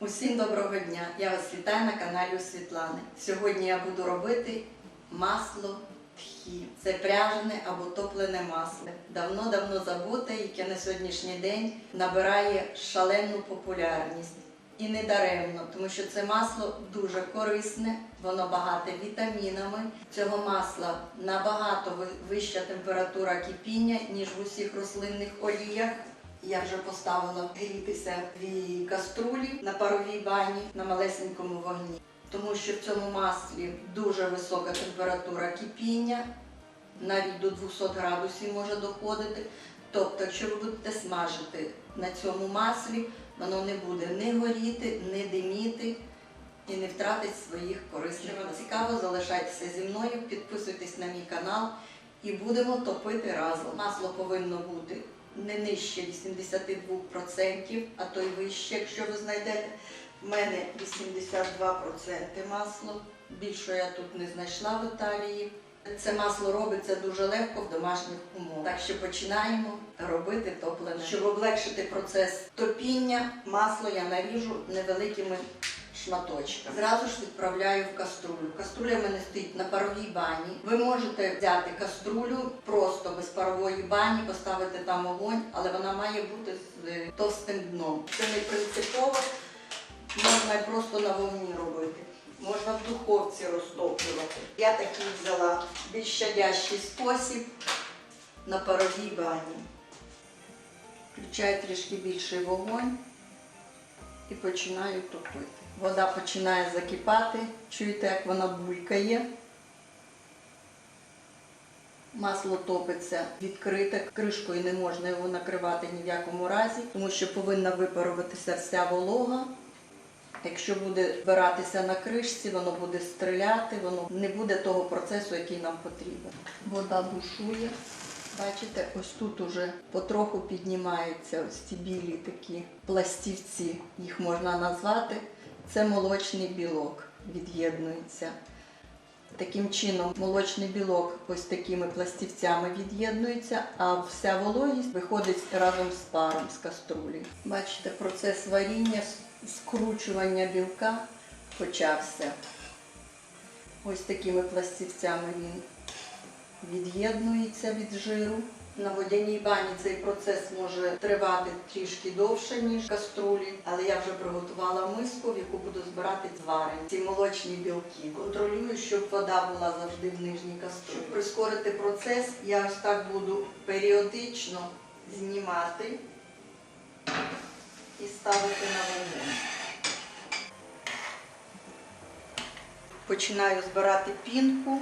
Усім доброго дня! Я вас вітаю на каналі у Світлани. Сьогодні я буду робити масло тхі. Це пряжене або топлене масло. Давно-давно забуте, яке на сьогоднішній день набирає шалену популярність. І не даремно, тому що це масло дуже корисне, воно багате вітамінами. Цього масла набагато вища температура кипіння, ніж в усіх рослинних оліях. Я вже поставила грітися дві каструлі на паровій бані на малесенькому вогні, тому що в цьому маслі дуже висока температура кипіння, навіть до 200 градусів може доходити. Тобто, якщо ви будете смажити на цьому маслі, воно не буде не горіти, не диміти і не втратить своїх корисних. Якщо вам цікаво, залишайтеся зі мною, підписуйтесь на мій канал і будемо топити разом. Масло повинно бути не нижче 82%, а то й вище, якщо ви знайдете. В мене 82% масло. Більше я тут не знайшла в Італії. Це масло робиться дуже легко в домашніх умовах. Так що починаємо робити топлене. Щоб облегшити процес топіння, масло я наріжу невеликими шматочками. Зразу ж відправляю в каструлю. Каструля в мене стоїть на паровій бані. Ви можете взяти каструлю просто без парової бані, поставити там огонь, але вона має бути з е, товстим дном. Це не принципово, можна просто на вогні робити. Можна в духовці розтоплювати. Я такий взяла більш щадящий спосіб на паровій бані. Включаю трішки більший вогонь і починаю топити. Вода починає закипати, чуєте, як вона булькає. Масло топиться відкрите, кришкою не можна його накривати ні в якому разі, тому що повинна випаруватися вся волога. Якщо буде збиратися на кришці, воно буде стріляти, воно не буде того процесу, який нам потрібен. Вода бушує. Бачите, ось тут уже потроху піднімаються ось ці білі такі пластівці, їх можна назвати. Це молочний білок від'єднується. Таким чином молочний білок ось такими пластівцями від'єднується, а вся вологість виходить разом з паром з каструлі. Бачите, процес варіння, скручування білка почався. Ось такими пластівцями він від'єднується від жиру. На водяній бані цей процес може тривати трішки довше, ніж каструлі, але я вже приготувала миску, в яку буду збирати зварені ці молочні білки. Контролюю, щоб вода була завжди в нижній каструлі. Щоб прискорити процес, я ось так буду періодично знімати і ставити на вогонь. Починаю збирати пінку.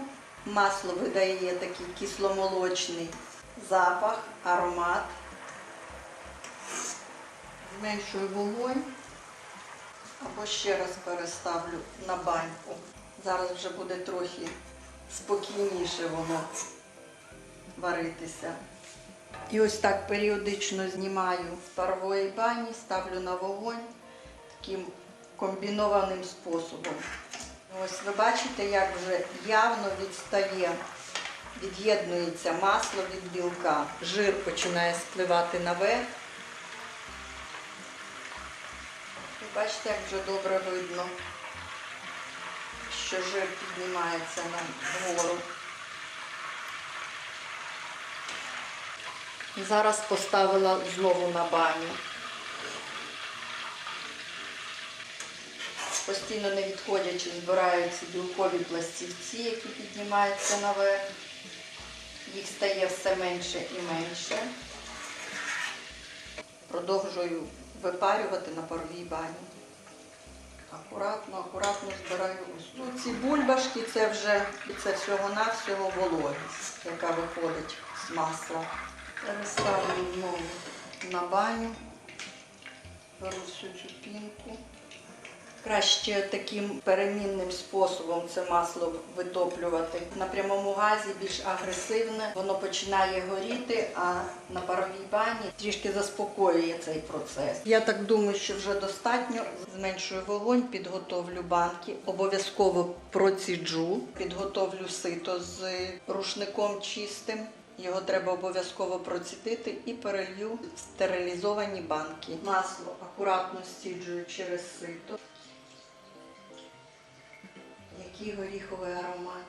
Масло видає такий кисломолочний запах, аромат. Зменшую вогонь або ще раз переставлю на баньку. Зараз вже буде трохи спокійніше воно варитися. І ось так періодично знімаю з парової бані, ставлю на вогонь таким комбінованим способом. Ось ви бачите, як вже явно відстає, від'єднується масло від білка. Жир починає спливати наверх. Ви бачите, як вже добре видно, що жир піднімається нагору. Зараз поставила знову на баню. Постійно не відходячи, збираються білкові пластівці, які піднімаються наверх. Їх стає все менше і менше. Продовжую випарювати на паровій бані. Акуратно, акуратно збираю ось. Ці бульбашки це вже це всього-навсього вологість, яка виходить з масла. Переставлю знову на баню, беру всю цю пінку. Краще таким перемінним способом це масло витоплювати. На прямому газі більш агресивне, воно починає горіти, а на паровій бані трішки заспокоює цей процес. Я так думаю, що вже достатньо. Зменшую вогонь, підготовлю банки, обов'язково проціджу, підготовлю сито з рушником чистим. Його треба обов'язково процідити і перелью в стерилізовані банки. Масло акуратно стіджую через сито. Який горіховий аромат.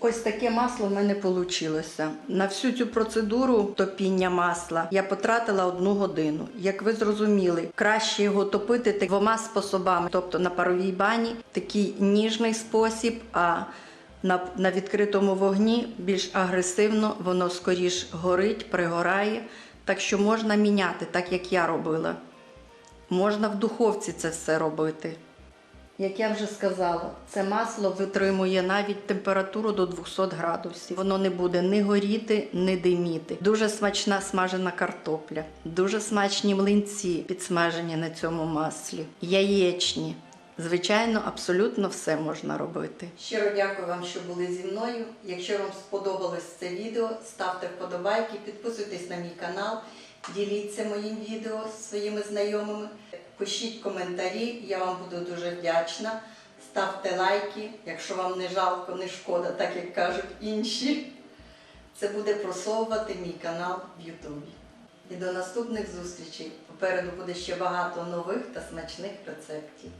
Ось таке масло в мене вийшло. На всю цю процедуру топіння масла я потратила одну годину. Як ви зрозуміли, краще його топити двома способами, тобто на паровій бані такий ніжний спосіб, а на, на відкритому вогні більш агресивно, воно скоріш горить, пригорає. Так що можна міняти, так як я робила. Можна в духовці це все робити. Як я вже сказала, це масло витримує навіть температуру до 200 градусів. Воно не буде ні горіти, ні диміти. Дуже смачна смажена картопля, дуже смачні млинці, підсмажені на цьому маслі, яєчні. Звичайно, абсолютно все можна робити. Щиро дякую вам, що були зі мною. Якщо вам сподобалось це відео, ставте вподобайки, підписуйтесь на мій канал, діліться моїм відео зі своїми знайомими. Пишіть коментарі, я вам буду дуже вдячна. Ставте лайки, якщо вам не жалко, не шкода, так як кажуть інші. Це буде просовувати мій канал в Ютубі. І до наступних зустрічей. Попереду буде ще багато нових та смачних рецептів.